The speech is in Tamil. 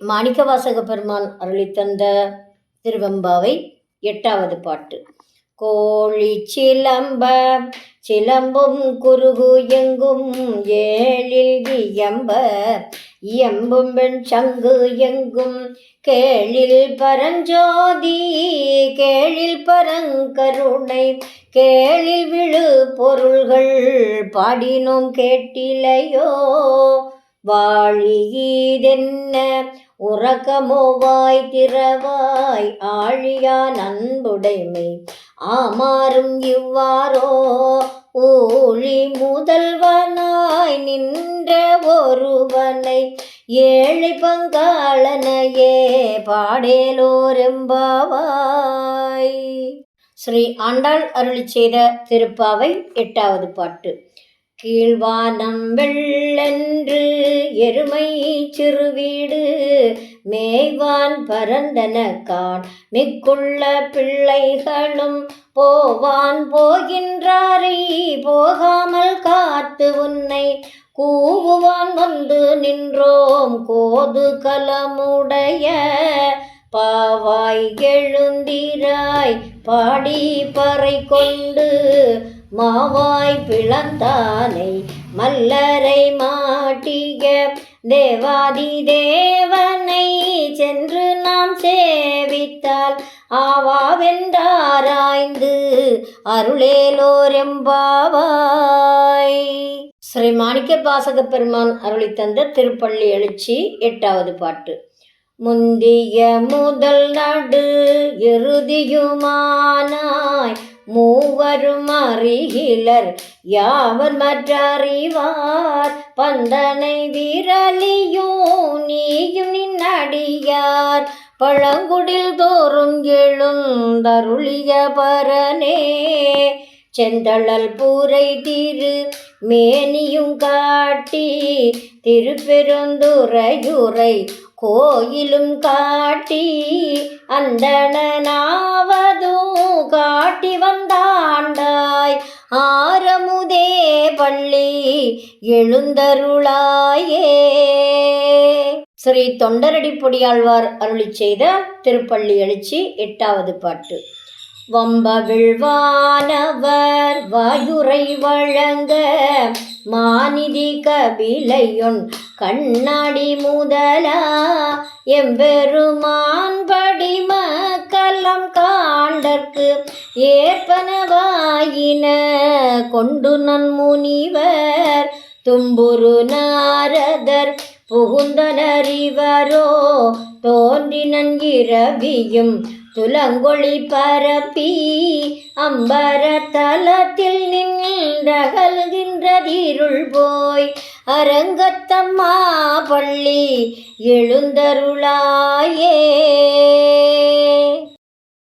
மாணிக்கவாசக பெருமான் அருளித்தந்த திருவெம்பாவை எட்டாவது பாட்டு. கோழி சிலம்ப சிலம்பும் குருகு எங்கும் ஏழில் இயம்ப இயம்பும் வெண் சங்கு எங்கும். கேளில் பரஞ்சோதி கேளில் பரங்கருணை கேளில் விழு பொருள்கள் பாடினோம் கேட்டிலையோ. வாழியீதென்ன உறக்கமோவாய் திறவாய் ஆழியான் அன்புடைமை ஆமாறும் இவ்வாறோ ஊழி முதல்வனாய் நின்ற ஒருவனை ஏழை பங்காளனையே பாடேலோரெம்பாவாய் ஸ்ரீ ஆண்டாள் அருளி செய்த திருப்பாவை எட்டாவது பாட்டு. கீழ்வானம் வெள்ளென்று எருமை சிறுவீடு மேய்வான் பரந்தன கான் மிக்குள்ள பிள்ளைகளும் போவான் போகின்றாரை போகாமல் காத்து உன்னை கூவுவான் வந்து நின்றோம் கோது கலமுடைய. பாவாய் எழுந்திராய் பாடி பறை கொண்டு மாவாய் பிளந்தானை மல்லரை மாட்டிய தேவாதி தேவனை சென்று நாம் சேவித்தால் ஆவாவென்றாராய்ந்து அருளேலோரெம்பாவாய். ஸ்ரீ மாணிக்க பாசக பெருமான் அருளி தந்த திருப்பள்ளி எழுச்சி எட்டாவது பாட்டு. முந்திய முதல் நடு இறுதியுமானாய். மூவரும் அறிகிலர் யாவர் மற்றறிவார்? பந்தனை விரலியோ நீயும் நின்னடியார் பழங்குடில் தோறும் எழுந்தருளிய பரனே செந்தளல் பூரை திரு மேனியும் காட்டி திருப்பெருந்துரையுரை கோயிலும் காட்டி அந்தனாவதும் காட்டி வந்தாண்டாய். ஆரமுதே பள்ளி எழுந்தருளாயே. ஸ்ரீ தொண்டரடி பொடியாழ்வார் அருளி செய்த திருப்பள்ளி எழுச்சி எட்டாவது பாட்டு. வம்பவிழ்வானவர் வாயுரை வழங்க மாநிதி கபிலையுன் கண்ணாடி முதலா எம்பெருமான் படிமக்கலம் காண்டற்கு ஏற்பனவாயின. கொண்டு நன் முனிவர் தும்புரு நாரதர் புகுந்தனறிவரோ தோல் தோன்றினன் இரவியும் துலங்கொளி பரப்பி அம்பர தலத்தில் நின்றகல்கின்றதிருள் போய் அரங்கத்தம்மா பள்ளி எழுந்தருளாயே.